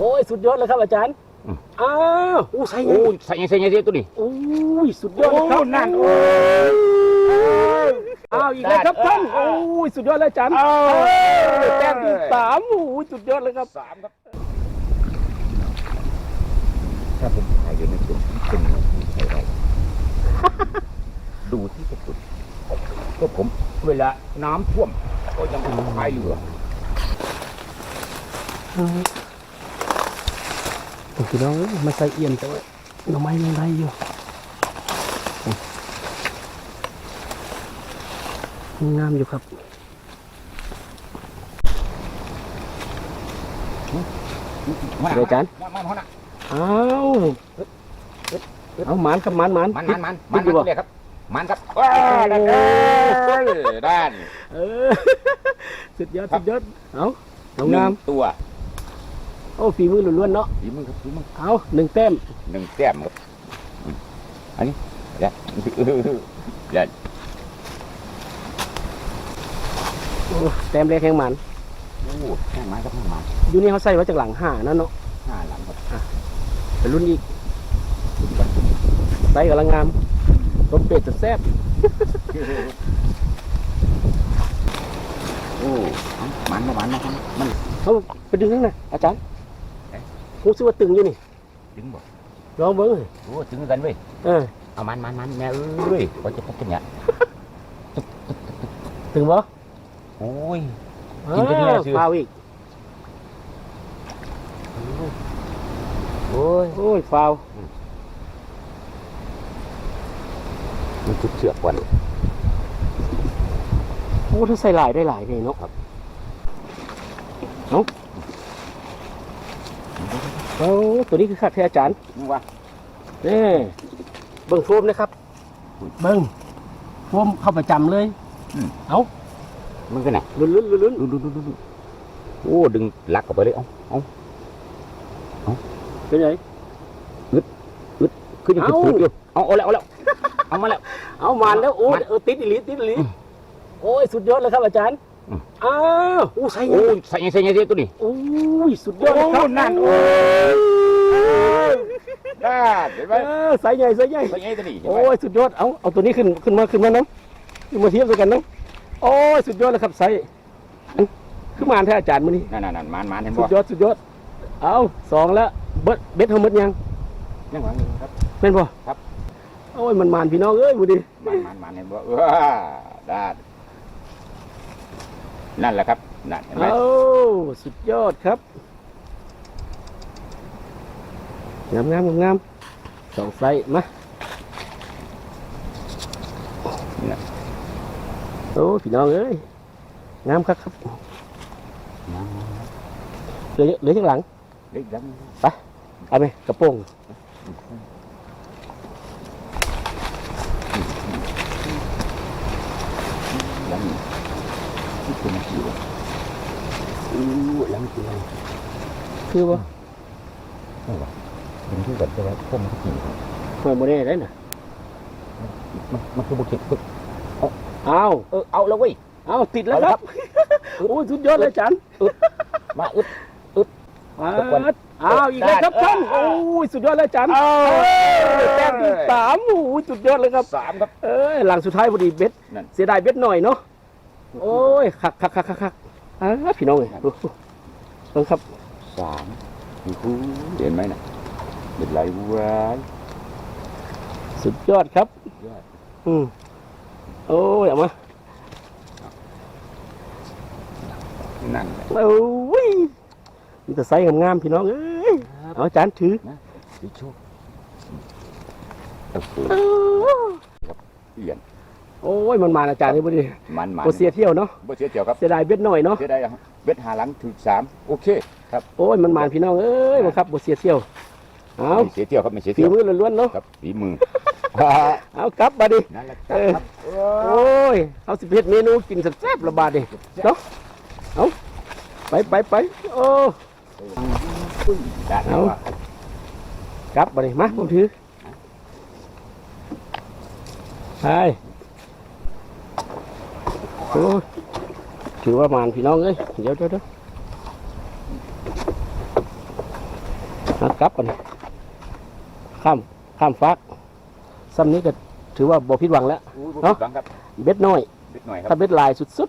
โอ้ยสุดยอดเลยครับอาจารย์อืมอ้าวอู้ใส่ไงโอ้ยใส่ยังใส่ยังเดียวตัวนี้โอ้ยสุดยอดเลยครับโอ้นั่นโอ้อ้าวอีกแล้วครับท่านโอ้ยสุดยอดเลยอาจารย์เอาเอ้ยแต้มที่สามโอ้ยสุดยอดเลยครับสามครับถ้าผมถ่ายอยู่ในส่วนที่เป็นใช่ไรดูที่กระสุนก็ผมเวลาน้ำท่วมก็ยังพายเรือ พี่น้องเอ้ยมาใส่เอียนแต่ว่าหน่อไม้ยังได้อยู่งามอยู่ครับเดี๋ยวอาจารย์มันมันมันอ้าวเอาหมานกับหมานหมานมันมันมันปิมัดนอยู่บ่เลยครับมันครับว้าด้านด้านเออสุดยอดสุดยอดเอาเอาหนึ่งามตัวโอ้ฝีมือล้วนๆเนาะฝีมือครับฝีมือเอาหนึ่งแต้มหนึ่งแต้มครับอืมอันนี้เดี๋ยวเดี๋ยวโอ้แต้มแรกแห่งหมันโอ้แข้งไม้ครับแข้งไม้อยู่นี่เขาใส่ไว้จากหลังห้านั่นเนาะห้าหลังครับเป็นรุ่นอีกดูกันดูไซส์กำลังงามต้มเป็ดจะแซ่บโอ้มันมามันนะครับมันเขาไปดึงนั่นน่ะอาจารย์ เอ๊ะรู้สึกว่าตึงอยู่นี่ดึงบ่ลองเบิ้งเลยโอ้ถึงกันเว้ยเออเอามันมันมันแม่เอ้ยก็จะพบกันเนี่ยตึงบ่โอ้ยกินไปเรื่อยอ้าวสิฟาวอีกโอ้ยโอ้ยฟาวมันจุดเชือกก่อนโอ้ถ้าใส่หลายได้หลายเลยเนาะครับเอา เอาตัวนี้คือคักแท้อาจารย์นี่ว่านี่เบิ้งโฟมนะครับ เบิ้งโฟมเข้าประจำเลยเอามันก็ไหนลุ้นลุ้นลุ้นลุ้นดูดูดูดูดูโอ้ดึงหลักออกไปเลยเอาเอาเป็นไงขึ้นยังเอ้าจุดๆอยู่เอาเอาแล้วเอาแล้วเอามาแล้วเอามันแล้วโอ้มันเออติดอีหลีติดอีหลีอืมโอ้ยสุดยอดเลยครับอาจารย์ อืมอ้าวอู้ใส่โอ้ยใส่ยังใส่ยังเดียวตัวนี้โอ้ยสุดยอดเลยครับโอ้นั่นโอ้ได้เห็นไหมเออใส่ใหญ่ใส่ใหญ่ใส่ยังตัวนี้เห็นโอ้ไหมยสุดยอดเอาเอาตัวนี้ขึ้นขึ้นมาขึ้นมาน้ำขึ้นมาเทียบกันน้ำโอ้ยสุดยอดเลยครับใส่อันคือมานแท้อาจารย์มื้อนี้นั่นนั่นนั่นมันมันเห็นสุบ่ดยอดสุดยอดเอาสองแล้วเบ็ดเบ็ดเฮาหมดยังยังหวังอยู่ครับเป็นบ่ครับโอ้ยมันมานพี่น้องเอ้ยบุดีมันมันมันเห็นบ่เออได้ นั่นแหละครับนั่นเห็นไหมเอาสุดยอดครับงามงามงามงามสองไซส์มาโอ้พี่น้องเอ้ยงามครับครับเหลือเหลือข้างหลังเล็กยังเอาไหมกระโปรงยัง ที่คุณอยู่อู้ยังจริงคือว่าไม่หรอกมันคือแบบจะว่าพวกมันกี่หอยโมเน่ได้น่ะมันมันคือบุกเก็ตปึ๊กเอาเออเอาแล้วเว้ยเอาติดแล้วครับโอ้ยสุดยอดเลยจันมาอึดมาทุกคนเอาอีกแล้วครับท่านโอ้ยสุดยอดเลยจันเอาแต้มที่สามโอ้ยสุดยอดเลยครับสามครับเอ้ยหลังสุดท้ายพอดีเบ็ดนั่นเสียดายเบ็ดหน่อยเนาะ โอ้ยคักคักคักคักคักอ่าพี่น้องเอ้ยดูดูครับสามโอ้โหเห็นไหมน่ะเป็นไรวะสุดยอดครับยอดอืมโอ้ยเอามานั่นแหละโอ้ยมีแต่ไซส์งามๆพี่น้องเอ้ยเอาจานถือดิโชคโอ้โหเอียน โอ้ยมันมาอาจารย์นี่พอดีมันมันโอเสียเที่ยวเนาะบ่เสียเจียวครับเสียดายเบ็ดหน่อยเนาะเสียได้ยังเบ็ดหาหลังถึงสามโอเคครับโอ้ยมันมาพี่น้องเอ้ยบังคับโอเสียเที่ยวเอาไม่เสียเที่ยวครับไม่เสียฝีเที่ยวมือล้วนๆเนาะครับฝีมือเอากลับมาดินั่นแหละเออครับโอ้ยเอาสิบเอ็ดเมนูกินแซ่บๆระบาดดิเนาะเอาไปไปไปโอ้ได้เอาว่ากลับมาดิมาผมถือไป โอ้ยถือว่ามานพี่น้องเอ้ยเดี๋ยวเดี๋ยวเดี๋ยวหากลับกันข้ามข้ามฟักซ้ำนี้ก็ถือว่าบ่ผิดหวังแล้วอู้เนาะบังครับ เบ็ดน้อยนิดหน่อยคถ้ารับเบ็ดลายสุด